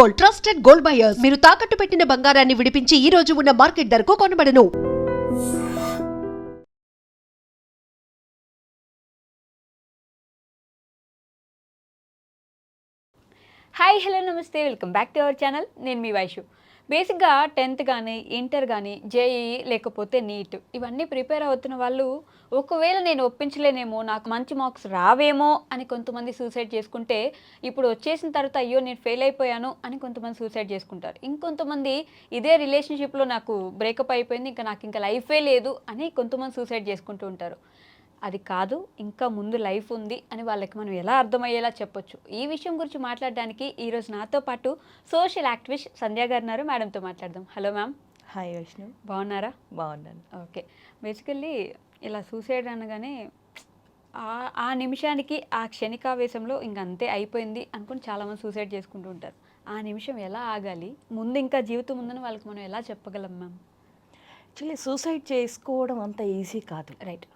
Gold trusted gold buyers. మీరు తాకట్టు పెట్టిన బంగారాన్ని విడిపించి ఈ రోజు ఉన్న మార్కెట్ ధరకు కొనబడను. Hi hello namaste. Welcome back to our channel నేను మీ వైషు. బేసిక్గా టెన్త్ కానీ ఇంటర్ కానీ జేఈ లేకపోతే నీట్ ఇవన్నీ ప్రిపేర్ అవుతున్న వాళ్ళు ఒకవేళ నేను ఒప్పించలేనేమో నాకు మంచి మార్క్స్ రావేమో అని కొంతమంది సూసైడ్ చేసుకుంటే ఇప్పుడు వచ్చేసిన తర్వాత అయ్యో నేను ఫెయిల్ అయిపోయాను అని కొంతమంది సూసైడ్ చేసుకుంటారు. ఇంకొంతమంది ఇదే రిలేషన్షిప్లో నాకు బ్రేకప్ అయిపోయింది ఇంకా నాకు ఇంకా లైఫే లేదు అని కొంతమంది సూసైడ్ చేసుకుంటూ ఉంటారు. అది కాదు ఇంకా ముందు లైఫ్ ఉంది అని వాళ్ళకి మనం ఎలా అర్థమయ్యేలా చెప్పొచ్చు. ఈ విషయం గురించి మాట్లాడడానికి ఈరోజు నాతో పాటు సోషల్ యాక్టివిస్ట్ సంధ్య గారు ఉన్నారు. మేడంతో మాట్లాడదాం. Hello ma'am. హాయ్ వైష్ణవ్. బాగున్నారా? బాగున్నాను. ఓకే. బేసికల్లీ ఇలా సూసైడ్ అనగానే ఆ- ఆ నిమిషానికి ఆ క్షణికావేశంలో ఇంక అంతే అయిపోయింది అనుకుని చాలామంది సూసైడ్ చేసుకుంటూ ఉంటారు. ఆ నిమిషం ఎలా ఆగాలి? ముందు ఇంకా జీవితం ఉందని వాళ్ళకి మనం ఎలా చెప్పగలం మ్యామ్? యాక్చువల్లీ సూసైడ్ చేసుకోవడం అంత ఈజీ కాదు. రైట్.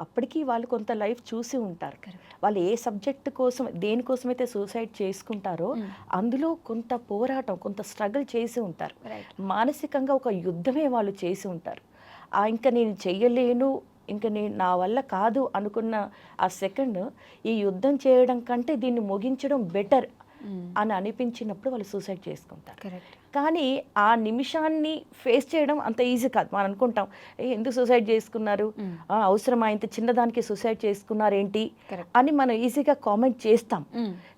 అప్పటికి వాళ్ళు కొంత లైఫ్ చూసి ఉంటారు. వాళ్ళు ఏ సబ్జెక్ట్ కోసం దేనికోసమైతే సూసైడ్ చేసుకుంటారో. అందులో కొంత పోరాటం కొంత స్ట్రగుల్ చేసి ఉంటారు. మానసికంగా ఒక యుద్ధమే వాళ్ళు చేసి ఉంటారు. ఆ ఇంకా నేను చెయ్యలేను ఇంకా నేను నా వల్ల కాదు అనుకున్న ఆ సెకండ్ ఈ యుద్ధం చేయడం కంటే దీన్ని ముగించడం బెటర్ అని అనిపించినప్పుడు వాళ్ళు సూసైడ్ చేసుకుంటారు. కానీ ఆ నిమిషాన్ని ఫేస్ చేయడం అంత ఈజీ కాదు. మనం అనుకుంటాం "ఏ, ఎందుకు సూసైడ్ చేసుకున్నారు. ఆ, అవసరమా? ఇంత చిన్నదానికి సూసైడ్ చేసుకున్నారేంటి? అని మనం ఈజీగా కామెంట్ చేస్తాం.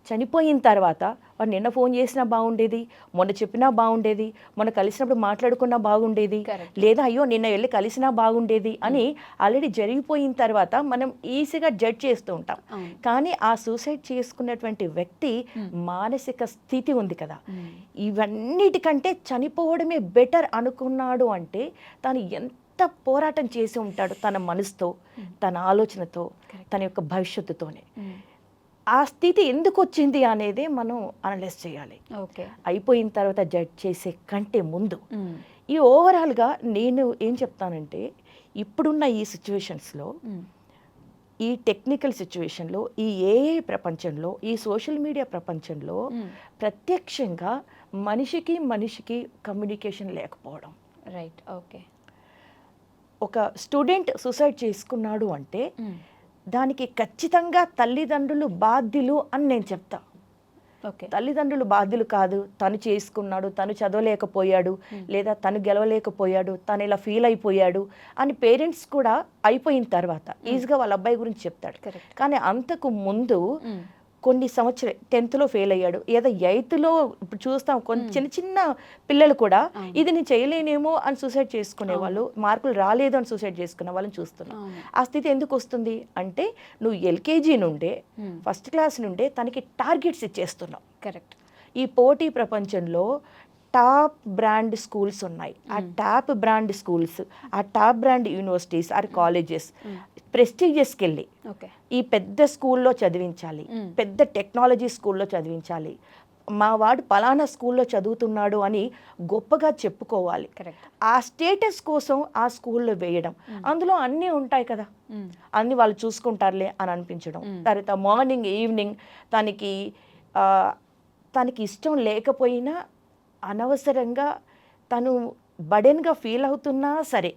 చనిపోయిన తర్వాత వాడు నిన్న ఫోన్ చేసినా బాగుండేది మొన్న చెప్పినా బాగుండేది మొన్న కలిసినప్పుడు మాట్లాడుకున్నా బాగుండేది. లేదా అయ్యో నిన్న వెళ్ళి కలిసినా బాగుండేది అని ఆల్రెడీ జరిగిపోయిన తర్వాత మనం ఈజీగా జడ్జ్ చేస్తూ ఉంటాం. కానీ ఆ సూసైడ్ చేసుకున్నటువంటి వ్యక్తి మానసిక స్థితి ఉంది కదా. ఇవన్నిటికంటే చనిపోవడమే బెటర్ అనుకున్నాడు అంటే తను ఎంత పోరాటం చేసి ఉంటాడు తన మనసుతో తన ఆలోచనతో తన యొక్క భవిష్యత్తుతోనే. ఆ స్థితి ఎందుకు వచ్చింది అనేది మనం అనలైజ్ చేయాలి. ఓకే. అయిపోయిన తర్వాత జడ్జ్ చేసే కంటే ముందు ఈ ఓవరాల్గా నేను ఏం చెప్తానంటే ఇప్పుడున్న ఈ సిచ్యువేషన్స్లో ఈ టెక్నికల్ సిచ్యువేషన్లో ఈ ఏఐ ప్రపంచంలో ఈ సోషల్ మీడియా ప్రపంచంలో ప్రత్యక్షంగా మనిషికి మనిషికి కమ్యూనికేషన్ లేకపోవడం. రైట్ ఓకే ఒక స్టూడెంట్ సూసైడ్ చేసుకున్నాడు అంటే దానికి ఖచ్చితంగా తల్లిదండ్రులు బాధ్యులు అని నేను చెప్తా. ఓకే తల్లిదండ్రులు బాధ్యులు కాదు తను చేసుకున్నాడు తను చదవలేకపోయాడు లేదా తను గెలవలేకపోయాడు తను ఇలా ఫీల్ అయిపోయాడు అని పేరెంట్స్ కూడా అయిపోయిన తర్వాత ఈజీగా వాళ్ళ అబ్బాయి గురించి చెప్తాడు. కానీ అంతకు ముందు కొన్ని సంవత్సరాలు టెన్త్లో ఫెయిల్ అయ్యాడు. ఏదో ఎయిత్లో ఇప్పుడు చూస్తాం కొన్ని చిన్న చిన్న పిల్లలు కూడా ఇది నేను చేయలేనేమో అని సూసైడ్ చేసుకునే వాళ్ళు మార్కులు రాలేదు అని సూసైడ్ చేసుకునే వాళ్ళని చూస్తున్నాం. ఆ స్థితి ఎందుకు వస్తుంది అంటే నువ్వు ఎల్కేజీ నుండే ఫస్ట్ క్లాస్ నుండే తనకి టార్గెట్స్ ఇచ్చేస్తున్నావు. కరెక్ట్ ఈ పోటీ ప్రపంచంలో టాప్ బ్రాండ్ స్కూల్స్ ఉన్నాయి. ఆ టాప్ బ్రాండ్ స్కూల్స్ ఆ top brand universities or colleges ప్రెస్టీజియస్కి వెళ్ళి ఓకే. ఈ పెద్ద స్కూల్లో చదివించాలి. పెద్ద టెక్నాలజీ స్కూల్లో చదివించాలి మా వాడు పలానా స్కూల్లో చదువుతున్నాడు అని గొప్పగా చెప్పుకోవాలి. ఆ స్టేటస్ కోసం ఆ స్కూల్లో వేయడం. అందులో అన్నీ ఉంటాయి కదా. అన్ని వాళ్ళు చూసుకుంటారులే అని అనిపించడం. తర్వాత మార్నింగ్ ఈవినింగ్ తనకి తనకి ఇష్టం లేకపోయినా అనవసరంగా తను బడెన్గా ఫీల్ అవుతున్నా సరే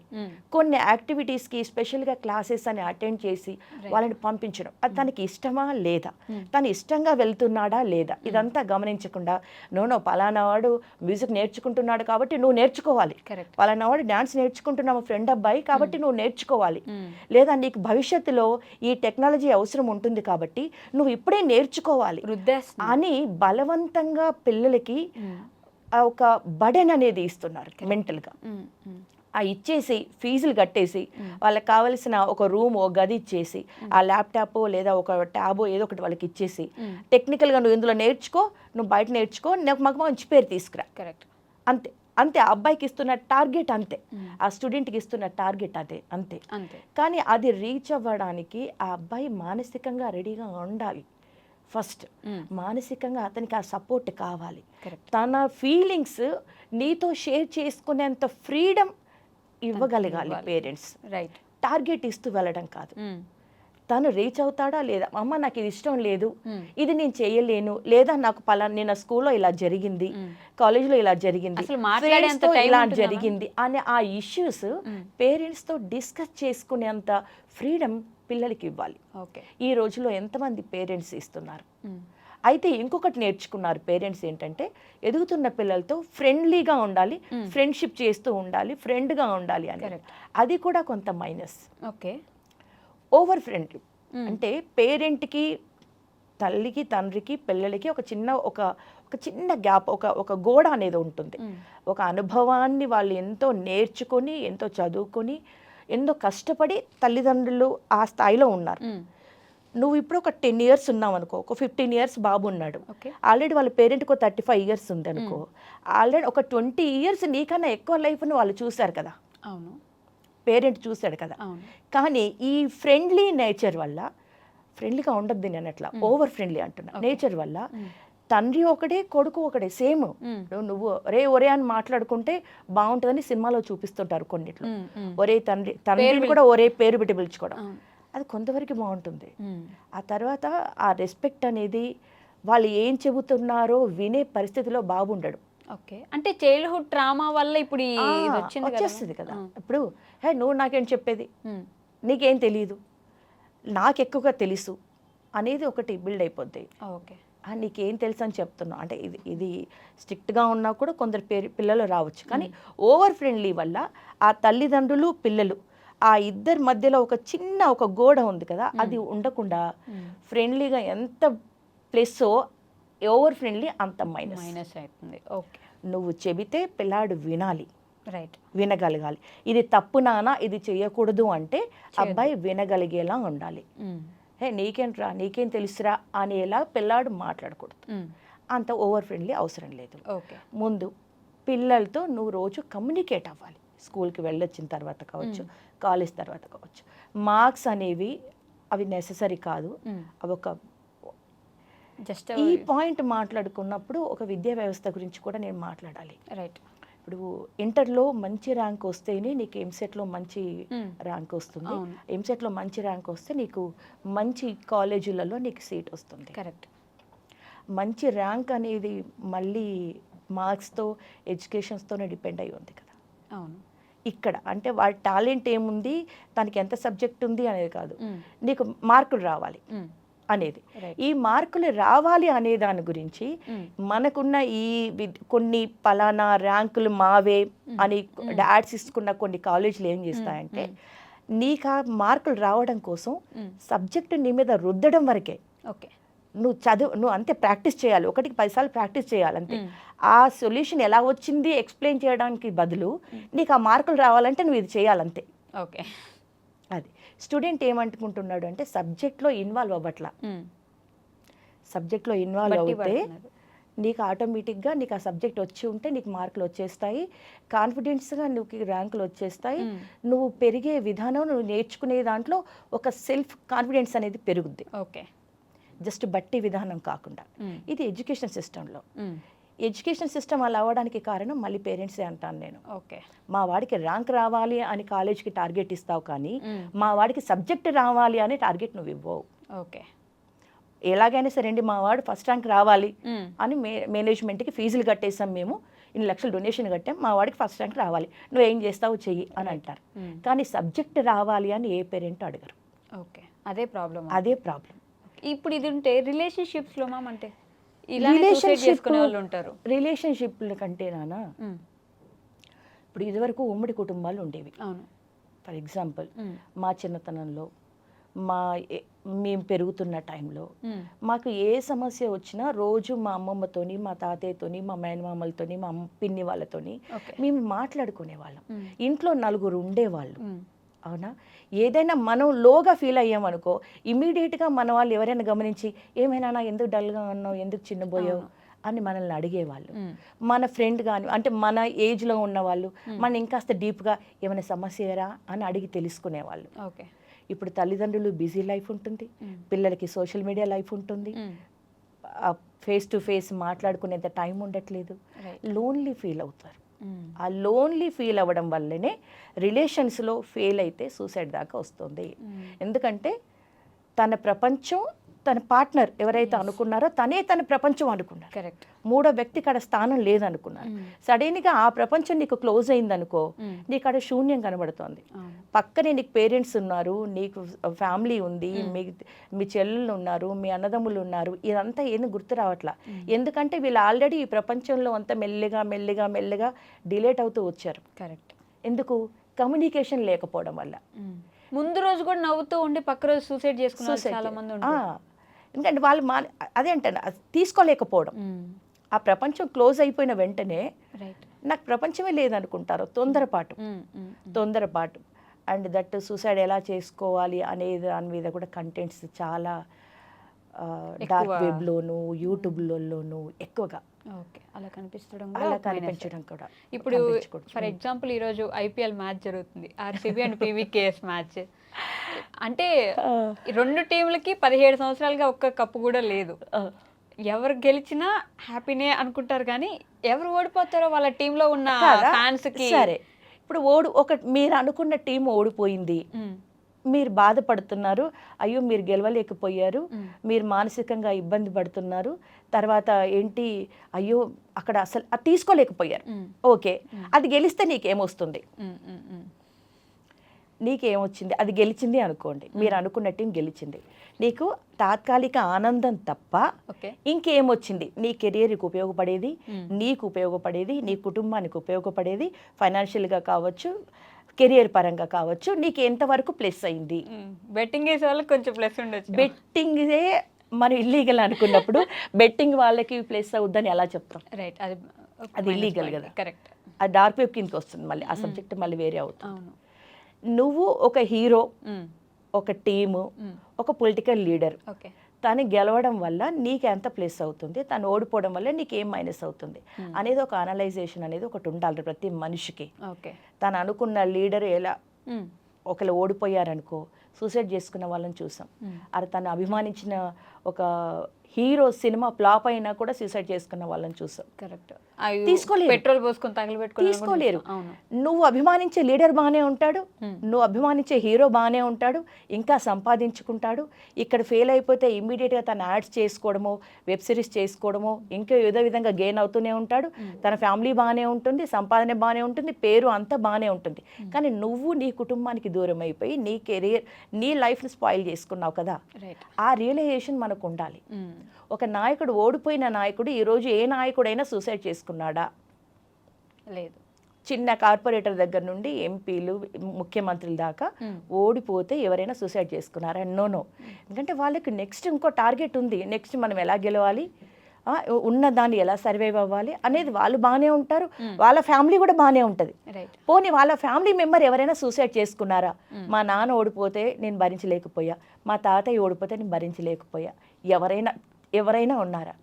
కొన్ని యాక్టివిటీస్కి స్పెషల్గా క్లాసెస్ అని అటెండ్ చేసి వాళ్ళని పంపించడం. అది తనకి ఇష్టమా లేదా? తను ఇష్టంగా వెళ్తున్నాడా లేదా? ఇదంతా గమనించకుండా నో పలానా వాడు మ్యూజిక్ నేర్చుకుంటున్నాడు కాబట్టి నువ్వు నేర్చుకోవాలి. పలానా వాడు డాన్స్ నేర్చుకుంటున్నావు ఫ్రెండ్ అబ్బాయి కాబట్టి నువ్వు నేర్చుకోవాలి. లేదా నీకు భవిష్యత్తులో ఈ టెక్నాలజీ అవసరం ఉంటుంది కాబట్టి నువ్వు ఇప్పుడే నేర్చుకోవాలి అని బలవంతంగా పిల్లలకి ఒక బడెన్ అనేది ఇస్తున్నారు మెంటల్గా. ఆ ఇచ్చేసి ఫీజులు కట్టేసి వాళ్ళకి కావలసిన ఒక రూమ్ ఓ గది ఇచ్చేసి ఆ ల్యాప్టాప్ లేదా ఒక ట్యాబో ఏదో ఒకటి వాళ్ళకి ఇచ్చేసి టెక్నికల్గా నువ్వు ఇందులో నేర్చుకో నువ్వు బయట నేర్చుకో నాకు మాకు మంచి పేరు తీసుకురా. కరెక్ట్ అంతే అంతే ఆ అబ్బాయికి ఇస్తున్న టార్గెట్ అంతే ఆ స్టూడెంట్కి ఇస్తున్న టార్గెట్ అదే అంతే. అంతే. కానీ అది రీచ్ అవ్వడానికి ఆ అబ్బాయి మానసికంగా రెడీగా ఉండాలి. ఫస్ట్ మానసికంగా అతనికి ఆ సపోర్ట్ కావాలి. తన ఫీలింగ్స్ నీతో షేర్ చేసుకునేంత ఫ్రీడమ్ ఇవ్వగలగాలి. పేరెంట్స్. రైట్. టార్గెట్ ఇస్తూ వెళ్ళడం కాదు. తను రీచ్ అవుతాడా లేదా? అమ్మ నాకు ఇది ఇష్టం లేదు. ఇది నేను చేయలేను. లేదా నాకు పలా నేను స్కూల్లో ఇలా జరిగింది కాలేజీలో ఇలా జరిగింది ఇలా జరిగింది అనే ఆ ఇష్యూస్ పేరెంట్స్తో డిస్కస్ చేసుకునేంత ఫ్రీడమ్ పిల్లలకి ఇవ్వాలి. ఓకే. ఈ రోజులో ఎంతమంది పేరెంట్స్ ఇస్తున్నారు? అయితే ఇంకొకటి నేర్చుకున్నారు పేరెంట్స్ ఏంటంటే ఎదుగుతున్న పిల్లలతో ఫ్రెండ్లీగా ఉండాలి ఫ్రెండ్షిప్ చేస్తూ ఉండాలి ఫ్రెండ్గా ఉండాలి అని. అది కూడా కొంత మైనస్ ఓకే. ఓవర్ ఫ్రెండ్ అంటే పేరెంట్కి తల్లికి తండ్రికి పిల్లలకి ఒక చిన్న ఒక ఒక చిన్న గ్యాప్ ఒక ఒక గోడ అనేది ఉంటుంది. ఒక అనుభవాన్ని వాళ్ళు ఎంతో నేర్చుకొని ఎంతో చదువుకొని ఎంతో కష్టపడి తల్లిదండ్రులు ఆ స్థాయిలో ఉన్నారు. నువ్వు ఇప్పుడు ఒక టెన్ ఇయర్స్ ఉన్నావు అనుకో ఒక ఫిఫ్టీన్ ఇయర్స్ బాబు ఉన్నాడు. ఆల్రెడీ వాళ్ళ పేరెంట్కి ఒక థర్టీ ఫైవ్ ఇయర్స్ ఉంది అనుకో ఆల్రెడీ ఒక ట్వంటీ ఇయర్స్ నీకన్నా ఎక్కువ లైఫ్ని వాళ్ళు చూశారు కదా. అవును. పేరెంట్ చూశాడు కదా. కానీ ఈ ఫ్రెండ్లీ నేచర్ వల్ల ఫ్రెండ్లీగా ఉండద్దు నేను అట్లా ఓవర్ ఫ్రెండ్లీ అంటున్నా. నేచర్ వల్ల తండ్రి ఒకడే కొడుకు ఒకడే సేమ్. నువ్వు ఒరే ఒరే అని మాట్లాడుకుంటే బాగుంటుందని సినిమాలో చూపిస్తుంటారు కొన్నిట్లో. ఒరే తండ్రి తండ్రిని కూడా ఒరే పేరు పెట్టి పిలుచుకోవడం. అది కొంతవరకు బాగుంటుంది. ఆ తర్వాత ఆ రెస్పెక్ట్ అనేది వాళ్ళు ఏం చెబుతున్నారో వినే పరిస్థితిలో బాగుండడు ఓకే. అంటే చైల్డ్హుడ్ ట్రామా వల్ల ఇప్పుడు వచ్చింది వచ్చేస్తుంది కదా. ఇప్పుడు హే నువ్వు నాకేం చెప్పేది. నీకేం తెలియదు నాకు ఎక్కువగా తెలుసు అనేది ఒకటి బిల్డ్ అయిపోద్ది. ఓకే. నీకేం తెలుసు అని చెప్తున్నావు. అంటే ఇది ఇది స్ట్రిక్ట్గా ఉన్నా కూడా కొందరు పేరు పిల్లలు రావచ్చు. కానీ ఓవర్ ఫ్రెండ్లీ వల్ల ఆ తల్లిదండ్రులు పిల్లలు ఆ ఇద్దరి మధ్యలో ఒక చిన్న ఒక గోడ ఉంది కదా అది ఉండకుండా ఫ్రెండ్లీగా ఎంత ప్లస్ ఓవర్ ఫ్రెండ్లీ అంత మైనస్. మైనస్ అవుతుంది. ఓకే. నువ్వు చెబితే పిల్లాడు వినాలి. రైట్. వినగలగాలి. ఇది తప్పు నానా ఇది చేయకూడదు అంటే అబ్బాయి వినగలిగేలా ఉండాలి. హే నీకేంట్రా నీకేం తెలుసురా అనేలా పిల్లాడు మాట్లాడకూడదు. అంత ఓవర్ ఫ్రెండ్లీ అవసరం లేదు. ఓకే. ముందు పిల్లలతో నువ్వు రోజు కమ్యూనికేట్ అవ్వాలి. స్కూల్కి వెళ్ళొచ్చిన తర్వాత కావచ్చు కాలేజ్ తర్వాత కావచ్చు. మార్క్స్ అనేవి అవి నెససరీ కాదు. అవి ఒక జస్ట్ ఈ పాయింట్ మాట్లాడుకున్నప్పుడు ఒక విద్యా వ్యవస్థ గురించి కూడా నేను మాట్లాడాలి. రైట్ ఇప్పుడు ఇంటర్లో మంచి ర్యాంక్ వస్తేనే నీకు ఎంసెట్లో మంచి మ్మ్. ర్యాంక్ వస్తుంది. ఎంసెట్లో మంచి ర్యాంక్ వస్తే నీకు మంచి కాలేజీలలో నీకు సీట్ వస్తుంది. కరెక్ట్ మంచి ర్యాంక్ అనేది మళ్ళీ మార్క్స్తో ఎడ్యుకేషన్స్తోనే డిపెండ్ అయి ఉంది కదా. అవును. ఇక్కడ అంటే వాడి టాలెంట్ ఏముంది? తనకి ఎంత సబ్జెక్ట్ ఉంది అనేది కాదు. మ్మ్. నీకు మార్కులు రావాలి. మ్మ్. అనేది. ఈ మార్కులు రావాలి అనే దాని గురించి మ్మ్. మనకున్న ఈ కొన్ని పలానా ర్యాంకులు మావే అని డాడ్స్ ఇస్తున్న కొన్ని కాలేజీలు ఏం చేస్తాయంటే నీకు ఆ మార్కులు రావడం కోసం. సబ్జెక్ట్ నీ మీద రుద్దడం వరకే. ఓకే. నువ్వు చదువు నువ్వు అంతే ప్రాక్టీస్ చేయాలి. ఒకటికి పదిసార్లు ప్రాక్టీస్ చేయాలి అంతే. ఆ సొల్యూషన్ ఎలా వచ్చింది ఎక్స్ప్లెయిన్ చేయడానికి బదులు నీకు ఆ మార్కులు రావాలంటే నువ్వు ఇది చేయాలంతే. ఓకే. స్టూడెంట్ ఏమనుకుంటున్నాడు అంటే సబ్జెక్ట్లో ఇన్వాల్వ్ అవ్వట్లా. సబ్జెక్ట్లో ఇన్వాల్వ్ అవుతే. నీకు ఆటోమేటిక్గా నీకు ఆ సబ్జెక్ట్ వచ్చి ఉంటే నీకు మార్కులు వచ్చేస్తాయి కాన్ఫిడెన్స్గా నువ్వు ర్యాంకులు వచ్చేస్తాయి. నువ్వు పెరిగే విధానం నువ్వు నేర్చుకునే దాంట్లో ఒక సెల్ఫ్ కాన్ఫిడెన్స్ అనేది పెరుగుద్ది ఓకే జస్ట్ బట్టి విధానం కాకుండా. ఇది ఎడ్యుకేషన్ సిస్టంలో. ఎడ్యుకేషన్ సిస్టమ్ అలా అవ్వడానికి కారణం మళ్ళీ పేరెంట్సే అంటాను నేను. ఓకే. మా వాడికి ర్యాంక్ రావాలి అని కాలేజ్కి టార్గెట్ ఇస్తావు కానీ. మా వాడికి సబ్జెక్ట్ రావాలి అని టార్గెట్ నువ్వు ఇవ్వవు. ఓకే. ఎలాగైనా సరే అండి మా వాడు ఫస్ట్ ర్యాంక్ రావాలి. అని మే మేనేజ్మెంట్కి ఫీజులు కట్టేసాం మేము ఇన్ని లక్షలు డొనేషన్ కట్టాం మా వాడికి ఫస్ట్ ర్యాంక్ రావాలి. నువ్వు ఏం చేస్తావు చెయ్యి అని అంటారు. కానీ సబ్జెక్ట్ రావాలి అని ఏ పేరెంట్ అడగరు. ఓకే. అదే ప్రాబ్లమ్. అదే ప్రాబ్లం ఇప్పుడు ఇది ఉంటే రిలేషన్షిప్స్లో వాళ్ళు ఉంటారు రిలేషన్షిప్ల కంటే నానా. ఇప్పుడు ఇదివరకు ఉమ్మడి కుటుంబాలు ఉండేవి అవును ఫర్ ఎగ్జాంపుల్. మా చిన్నతనంలో మా మేము పెరుగుతున్న టైంలో. మాకు ఏ సమస్య వచ్చినా రోజు మా అమ్మమ్మతోని మా తాతయ్యతోని మా మేనమామలతోని మా పిన్ని వాళ్ళతోని మేము మాట్లాడుకునే వాళ్ళం. ఇంట్లో నలుగురు ఉండేవాళ్ళు. అవునా ఏదైనా మనం లోగా ఫీల్ అయ్యామనుకో ఇమీడియట్గా మన వాళ్ళు ఎవరైనా గమనించి ఏమైనా నా ఎందుకు డల్గా ఉన్నావు ఎందుకు చిన్నబోయావు అని మనల్ని అడిగేవాళ్ళు. మన ఫ్రెండ్ కానీ అంటే మన ఏజ్లో ఉన్న వాళ్ళు మన ఇంకాస్త డీప్గా ఏమైనా సమస్యరా అని అడిగి తెలుసుకునేవాళ్ళు ఓకే ఇప్పుడు తల్లిదండ్రులు బిజీ లైఫ్ ఉంటుంది. పిల్లలకి సోషల్ మీడియా లైఫ్ ఉంటుంది. ఫేస్ టు ఫేస్ మాట్లాడుకునేంత టైం ఉండట్లేదు. లోన్లీ ఫీల్ అవుతారు. ఆ లోన్లీ ఫీల్ అవ్వడం వల్లనే రిలేషన్స్లో ఫెయిల్ అయితే సూసైడ్ దాకా వస్తుంది. ఎందుకంటే తన ప్రపంచం తన పార్ట్నర్ ఎవరైతే అనుకున్నారో తనే తన ప్రపంచం అనుకున్నారు. కరెక్ట్ మూడో వ్యక్తి కాడ స్థానం లేదనుకున్నారు. సడన్గా ఆ ప్రపంచం నీకు క్లోజ్ అయిందనుకో నీకు ఆడ శూన్యం కనబడుతోంది. పక్కనే నీకు పేరెంట్స్ ఉన్నారు నీకు ఫ్యామిలీ ఉంది మీ మీ చెల్లెళ్ళు ఉన్నారు మీ అన్నదమ్ములు ఉన్నారు ఇదంతా ఏమి గుర్తు రావట్లా. ఎందుకంటే వీళ్ళు ఆల్రెడీ ఈ ప్రపంచంలో అంతా మెల్లిగా మెల్లిగా మెల్లిగా డిలేట్ అవుతూ వచ్చారు. కరెక్ట్ ఎందుకు? కమ్యూనికేషన్ లేకపోవడం వల్ల. ముందు రోజు కూడా నవ్వుతూ ఉండి పక్క రోజు సూసైడ్ చేసుకున్న వాళ్ళు Suicide. చాలా మంది ఎందుకంటే వాళ్ళు మా అదే అంటాను తీసుకోలేకపోవడం. ఆ ప్రపంచం క్లోజ్ అయిపోయిన వెంటనే రైట్ నాకు ప్రపంచమే లేదనుకుంటారు తొందరపాటు. తొందరపాటు. అండ్ దట్ సూసైడ్ ఎలా చేసుకోవాలి అనే దాని మీద కూడా కంటెంట్స్ చాలా డార్క్. వెబ్లోను యూట్యూబ్లలోను ఎక్కువగా. ఓకే అలా కనిపించడం అలా కనిపించడం కూడా ఇప్పుడు. ఫర్ ఎగ్జాంపుల్ ఈరోజు ఐపీఎల్ మ్యాచ్ జరుగుతుంది. RCB and PBKS match. అంటే రెండు టీంలకి పదిహేడు సంవత్సరాలుగా ఒక్క కప్పు కూడా లేదు. ఎవరు గెలిచినా హ్యాపీనే అనుకుంటారు కానీ ఎవరు ఓడిపోతారో వాళ్ళ టీంలో ఉన్న? ఫ్యాన్స్కి సరే. ఇప్పుడు ఓడు ఒక మీరు అనుకున్న టీం ఓడిపోయింది. మీరు బాధపడుతున్నారు. అయ్యో మీరు గెలవలేకపోయారు. మీరు మానసికంగా ఇబ్బంది పడుతున్నారు. తర్వాత ఏంటి? అయ్యో అక్కడ అసలు తీసుకోలేకపోయారు. ఓకే. అది గెలిస్తే నీకేమొస్తుంది. నీకేమొచ్చింది? అది గెలిచింది అనుకోండి. మీరు అనుకున్న టీం గెలిచింది. నీకు తాత్కాలిక ఆనందం తప్ప ఓకే. ఇంకేమొచ్చింది? నీ కెరియర్కి ఉపయోగపడేది. నీకు ఉపయోగపడేది నీ కుటుంబానికి ఉపయోగపడేది ఫైనాన్షియల్గా కావచ్చు కెరియర్ పరంగా కావచ్చు నీకు ఎంతవరకు ప్లస్ అయింది? బెట్టింగ్ వేసే వాళ్ళకి కొంచెం ప్లస్ ఉండొచ్చు బెట్టింగే మనం ఇల్లీగల్ అనుకున్నప్పుడు బెట్టింగ్ వాళ్ళకి ప్లస్ అవుద్దని ఎలా చెప్తాం? రైట్. అది అది illegal కదా. కరెక్ట్. ఆ డార్క్ వెబ్ కిందకి వస్తుంది మళ్ళీ. ఆ సబ్జెక్ట్ మళ్ళీ వేరే అవుతుంది. నువ్వు ఒక హీరో ఒక టీము ఒక పొలిటికల్ లీడర్. ఓకే. తను గెలవడం వల్ల నీకు ఎంత ప్లస్ అవుతుంది తను ఓడిపోవడం వల్ల నీకు ఏం మైనస్ అవుతుంది అనేది ఒక అనలైజేషన్ అనేది ఒకటి ఉండాలి ప్రతి మనిషికి. ఓకే. తను అనుకున్న లీడర్ ఎలా ఒకళ్ళు ఓడిపోయారనుకో సూసైడ్ చేసుకున్న వాళ్ళని చూసాం. అది తను అభిమానించిన ఒక హీరో సినిమా ఫ్లాప్ అయినా కూడా సూసైడ్ చేసుకున్న వాళ్ళని చూసాం. కరెక్ట్. తీసుకోలేరు. పెట్రోల్ పోసుకొని తగలబెట్టుకుని తీసుకోలేరు. నువ్వు అభిమానించే లీడర్ బాగానే ఉంటాడు. నువ్వు అభిమానించే హీరో బాగానే ఉంటాడు ఇంకా సంపాదించుకుంటాడు. ఇక్కడ ఫెయిల్ అయిపోతే ఇమ్మీడియట్గా తన యాడ్స్ చేసుకోవడమో వెబ్ సిరీస్ చేసుకోవడమో ఇంకా ఏదో విధంగా గెయిన్ అవుతూనే ఉంటాడు. తన ఫ్యామిలీ బాగానే ఉంటుంది సంపాదన బాగానే ఉంటుంది పేరు అంతా బాగానే ఉంటుంది. కానీ నువ్వు నీ కుటుంబానికి దూరం అయిపోయి నీ కెరీర్ నీ లైఫ్ని స్పాయిల్ చేసుకున్నావు కదా. ఆ రియలైజేషన్ మనకు ఉండాలి. ఒక నాయకుడు ఓడిపోయిన నాయకుడు ఈరోజు ఏ నాయకుడైనా సూసైడ్ చేసుకున్నాడా? లేదు. చిన్న కార్పొరేటర్ దగ్గర నుండి ఎంపీలు ముఖ్యమంత్రుల దాకా. ఓడిపోతే ఎవరైనా సూసైడ్ చేసుకున్నారా? నో నో ఎందుకంటే వాళ్ళకి నెక్స్ట్ ఇంకో టార్గెట్ ఉంది. నెక్స్ట్ మనం ఎలా గెలవాలి? ఉన్న దాన్ని ఎలా సర్వైవ్ అవ్వాలి? అనేది వాళ్ళు బాగానే ఉంటారు. వాళ్ళ ఫ్యామిలీ కూడా బాగానే ఉంటుంది. పోనీ వాళ్ళ ఫ్యామిలీ మెంబర్ ఎవరైనా సూసైడ్ చేసుకున్నారా? మా నాన్న ఓడిపోతే నేను భరించలేకపోయా. మా తాతయ్య ఓడిపోతే నేను భరించలేకపోయా. ఎవరైనా ఎవరైనా ఉన్నారా?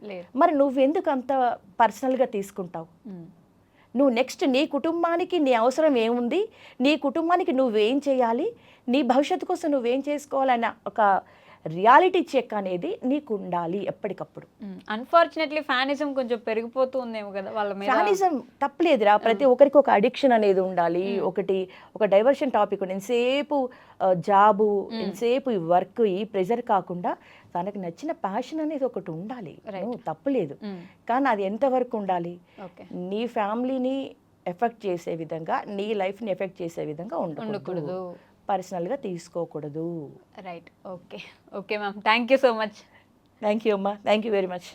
మరి నువ్వెందుకు అంత పర్సనల్గా తీసుకుంటావు? నువ్వు నెక్స్ట్ నీ కుటుంబానికి నీ అవసరం ఏముంది? నీ కుటుంబానికి నువ్వేం చేయాలి? నీ భవిష్యత్తు కోసం నువ్వేం చేసుకోవాలన్న ఒక రియాలిటీ చెక్ అనేది నీకు ఉండాలి ఎప్పటికప్పుడు. అన్ఫార్చునేట్లీ ఫ్యానిజం కొంచెం పెరిగిపోతూ ఉందేమో కదా వాళ్ళ ఫ్యానిజం తప్పలేదురా. ప్రతి ఒక్కరికి ఒక అడిక్షన్ అనేది ఉండాలి. ఒకటి ఒక డైవర్షన్ టాపిక్ ఉంది. ఎంతసేపు జాబు ఎంతసేపు ఈ వర్క్ ఈ ప్రెజర్ కాకుండా తనకు నచ్చిన ప్యాషన్ అనేది ఒకటి ఉండాలి. తప్పలేదు. కానీ అది ఎంతవరకు ఉండాలి? నీ ఫ్యామిలీని ఎఫెక్ట్ చేసే విధంగా నీ లైఫ్ని ఎఫెక్ట్ చేసే విధంగా ఉండకూడదు. పర్సనల్గా తీసుకోకూడదు. Right okay okay ma'am thank you so much thank you అమ్మా. Thank you very much